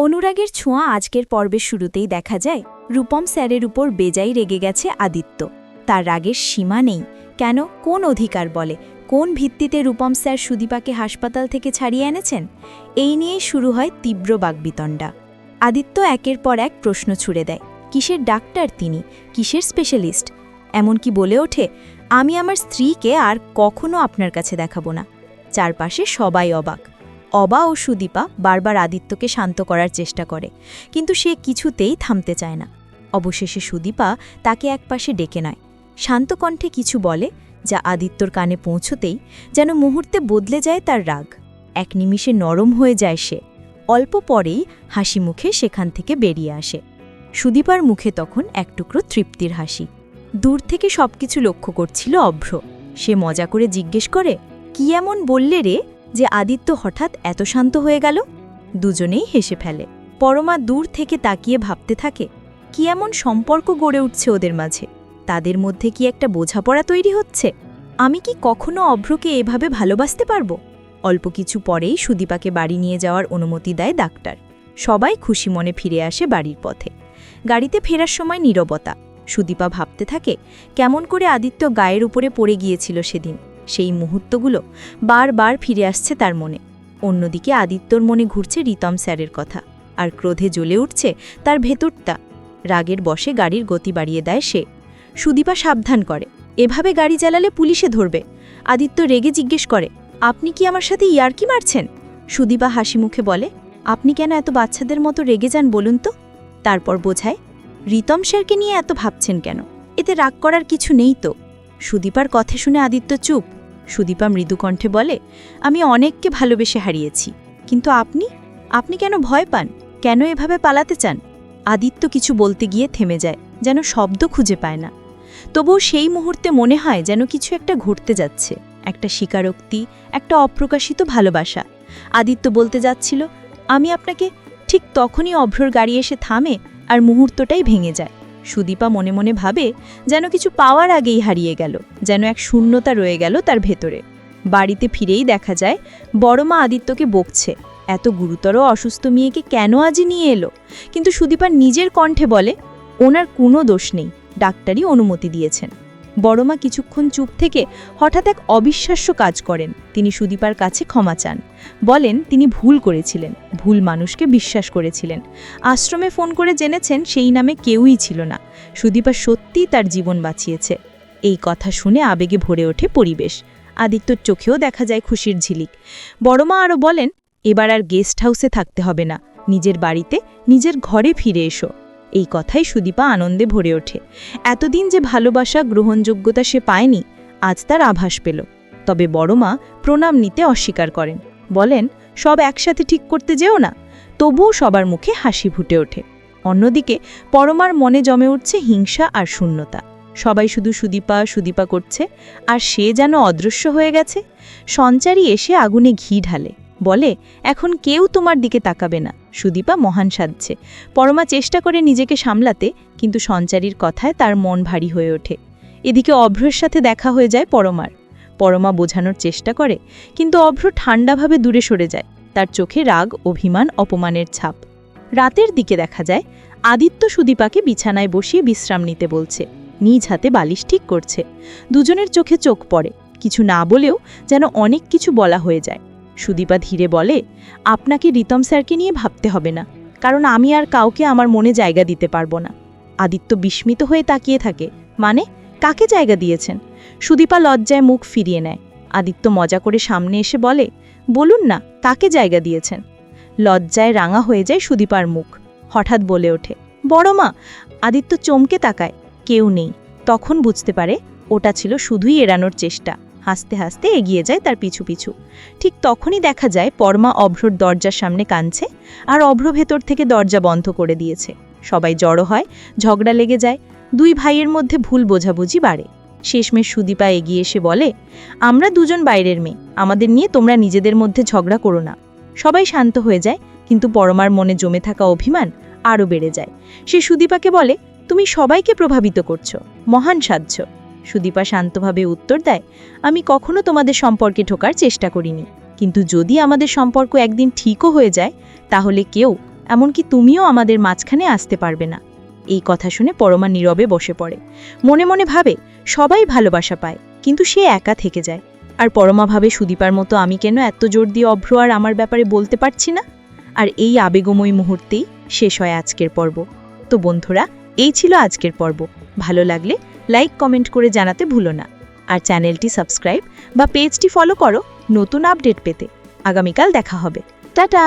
অনুরাগের ছোঁয়া আজকের পর্বের শুরুতেই দেখা যায়। রূপম স্যারের উপর বেজাই রেগে গেছে আদিত্য। তার রাগের সীমা নেই। কেন? কোন অধিকার বলে? কোন ভিত্তিতে রূপম স্যার সুদীপাকে হাসপাতাল থেকে ছাড়িয়ে এনেছেন? এই নিয়েই শুরু হয় তীব্র বাগবিতণ্ডা আদিত্য একের পর এক প্রশ্ন ছুড়ে দেয়। কিসের ডাক্তার তিনি? কিসের স্পেশালিস্ট? এমনকি বলে ওঠে, আমি আমার স্ত্রীকে আর কখনো আপনার কাছে দেখাবো না। চারপাশে সবাই অবাক। অবা ও সুদীপা বারবার আদিত্যকে শান্ত করার চেষ্টা করে, কিন্তু সে কিছুতেই থামতে চায় না। অবশেষে সুদীপা তাকে একপাশে ডেকে নয়। শান্ত কণ্ঠে কিছু বলে, যা আদিত্যর কানে পৌঁছতেই যেন মুহূর্তে বদলে যায় তার রাগ। এক নিমিষে নরম হয়ে যায় সে। অল্প পরেই হাসি মুখে সেখান থেকে বেরিয়ে আসে। সুদীপার মুখে তখন এক টুকরো তৃপ্তির হাসি। দূর থেকে সবকিছু লক্ষ্য করছিল অভ্র। সে মজা করে জিজ্ঞেস করে, কি এমন বললে রে? যে আদিত্য হঠাৎ এত শান্ত হয়ে গেল? দুজনেই হেসে ফেলে। পরমা দূর থেকে তাকিয়ে ভাবতে থাকে, কি এমন সম্পর্ক গড়ে উঠছে ওদের মাঝে? তাদের মধ্যে কি একটা বোঝাপড়া তৈরি হচ্ছে? আমি কি কখনো অভ্রকে এভাবে ভালোবাসতে পারব? অল্প কিছু পরেই সুদীপাকে বাড়ি নিয়ে যাওয়ার অনুমতি দেয় ডাক্তার। সবাই খুশি মনে ফিরে আসে বাড়ির পথে। গাড়িতে ফেরার সময় নীরবতা। সুদীপা ভাবতে থাকে, কেমন করে আদিত্য গায়ের উপরে পড়ে গিয়েছিল সেদিন? সেই মুহূর্তগুলো বারবার ফিরে আসছে তার মনে। অন্যদিকে আদিত্যর মনে ঘুরছে রিতম স্যারের কথা, আর ক্রোধে জ্বলে উঠছে তার ভেতরটা। রাগের বসে গাড়ির গতি বাড়িয়ে দেয় সে। সুদীপা সাবধান করে, এভাবে গাড়ি চালালে পুলিশে ধরবে। আদিত্য রেগে জিজ্ঞেস করে, আপনি কি আমার সাথে ইয়ার্কি মারছেন? সুদীপা হাসি মুখে বলে, আপনি কেন এত বাচ্চাদের মতো রেগে যান বলুন তো? তারপর বোঝায়, রিতম স্যারকে নিয়ে এত ভাবছেন কেন? এতে রাগ করার কিছু নেই তো। সুদীপার কথা শুনে আদিত্য চুপ। সুদীপা মৃদুকণ্ঠে বলে, আমি অনেককে ভালোবেসে হারিয়েছি, কিন্তু আপনি? আপনি কেন ভয় পান? কেন এভাবে পালাতে চান? আদিত্য কিছু বলতে গিয়ে থেমে যায়, যেন শব্দ খুঁজে পায় না। তবুও সেই মুহূর্তে মনে হয় যেন কিছু একটা ঘটতে যাচ্ছে, একটা স্বীকারোক্তি, একটা অপ্রকাশিত ভালোবাসা। আদিত্য বলতে যাচ্ছিল, আমি আপনাকে ঠিক তখনই অভ্রর গাড়ি এসে থামে আর মুহূর্তটাই ভেঙে যায়। সুদীপা মনে মনে ভাবে যেন কিছু পাওয়ার আগেই হারিয়ে গেল, যেন এক শূন্যতা রয়ে গেল তার ভেতরে। বাড়িতে ফিরেই দেখা যায়, বড় মা আদিত্যকে বকছে, এত গুরুতর অসুস্থ মেয়েকে কেন আজই নিয়ে এলো? কিন্তু সুদীপা নিজের কণ্ঠে বলে, ওনার কোনো দোষ নেই, ডাক্তারই অনুমতি দিয়েছেন। বড়মা কিছুক্ষণ চুপ থেকে হঠাৎ এক অবিশ্বাস্য কাজ করেন। তিনি সুদীপার কাছে ক্ষমা চান। বলেন, তিনি ভুল করেছিলেন, ভুল মানুষকে বিশ্বাস করেছিলেন। আশ্রমে ফোন করে জেনেছেন সেই নামে কেউই ছিল না। সুদীপা সত্যিই তার জীবন বাঁচিয়েছে। এই কথা শুনে আবেগে ভরে ওঠে পরিবেশ। আদিত্যর চোখেও দেখা যায় খুশির ঝিলিক। বড়মা আরও বলেন, এবার আর গেস্ট হাউসে থাকতে হবে না। নিজের বাড়িতে, নিজের ঘরে ফিরে এসো। এই কথাই সুদীপা আনন্দে ভরে ওঠে। এতদিন যে ভালোবাসা, গ্রহণযোগ্যতা সে পায়নি, আজ তার আভাস পেল। তবে বড় মা প্রণাম নিতে অস্বীকার করেন। বলেন, সব একসাথে ঠিক করতে যেও না? তবুও সবার মুখে হাসি ফুটে ওঠে। অন্যদিকে, পরমার মনে জমে উঠছে হিংসা আর শূন্যতা। সবাই শুধু সুদীপা সুদীপা করছে, আর সে যেন অদৃশ্য হয়ে গেছে। সঞ্চারী এসে আগুনে ঘি ঢালে। বলে, এখন কেউ তোমার দিকে তাকাবে না। সুদীপা মহান সাজছে পরমা চেষ্টা করে নিজেকে সামলাতে, কিন্তু সঞ্চারীর কথায় তার মন ভারী হয়ে ওঠে। এদিকে অভ্রর সাথে দেখা হয়ে যায় পরমার। পরমা বোঝানোর চেষ্টা করে, কিন্তু অভ্র ঠান্ডাভাবে দূরে সরে যায়। তার চোখে রাগ, অভিমান, অপমানের ছাপ। রাতের দিকে দেখা যায়, আদিত্য সুদীপাকে বিছানায় বসিয়ে বিশ্রাম নিতে বলছে। নিজ হাতে বালিশ ঠিক করছে। দুজনের চোখে চোখ পড়ে। কিছু না বলেও যেন অনেক কিছু বলা হয়ে যায়। সুদীপা ধীরে বলে, আপনাকে রিতম স্যারকে নিয়ে ভাবতে হবে না, কারণ আমি আর কাউকে আমার মনে জায়গা দিতে পারব না। আদিত্য বিস্মিত হয়ে তাকিয়ে থাকে মানে কাকে জায়গা দিয়েছেন? সুদীপা লজ্জায় মুখ ফিরিয়ে নেয়। আদিত্য মজা করে সামনে এসে বলে, বলুন না, কাকে জায়গা দিয়েছেন? লজ্জায় রাঙা হয়ে যায় সুদীপার মুখ। হঠাৎ বলে ওঠে, বড় মা, আদিত্য চমকে তাকায়, কেউ নেই। তখন বুঝতে পারে, ওটা ছিল শুধুই এড়ানোর চেষ্টা। হাসতে হাসতে এগিয়ে যায় তার পিছু পিছু। ঠিক তখনই দেখা যায় পরমা অভ্রর দরজার সামনে কাঁদছে আর অভ্র ভেতর থেকে দরজা বন্ধ করে দিয়েছে। সবাই জড়ো হয়, ঝগড়া লেগে যায়। দুই ভাইয়ের মধ্যে ভুল বোঝাবুঝি বাড়ে। শেষমেশ সুদীপা এগিয়ে এসে বলে, আমরা দুজন বাইরের মেয়ে। আমাদের নিয়ে তোমরা নিজেদের মধ্যে ঝগড়া করো না। সবাই শান্ত হয়ে যায়, কিন্তু পরমার মনে জমে থাকা অভিমান আরও বেড়ে যায়। সে সুদীপাকে বলে, তুমি সবাইকে প্রভাবিত করছ। মহান সাধ্য। সুদীপা শান্তভাবে উত্তর দেয়, আমি কখনো তোমাদের সম্পর্কে ঢোকার চেষ্টা করিনি। কিন্তু যদি আমাদের সম্পর্ক একদিন ঠিকও হয়ে যায়, তাহলে কেউ, এমনকি তুমিও আমাদের মাঝখানে আসতে পারবে না। এই কথা শুনে পরমা নীরবে বসে পড়ে। মনে মনে ভাবে, সবাই ভালোবাসা পায়, কিন্তু সে একা থেকে যায়। আর পরমা ভাবে, সুদীপার মতো আমি কেন এত জোর দিয়ে অভ্র আর আমার ব্যাপারে বলতে পারছি না? আর এই আবেগময় মুহূর্তেই শেষ হয় আজকের পর্ব। তো বন্ধুরা, এই ছিল আজকের পর্ব। ভালো লাগলে লাইক, কমেন্ট করে জানাতে ভুলো না। আর চ্যানেলটি সাবস্ক্রাইব বা পেজটি ফলো করো, নতুন আপডেট পেতে। আগামীকাল দেখা হবে। টাটা!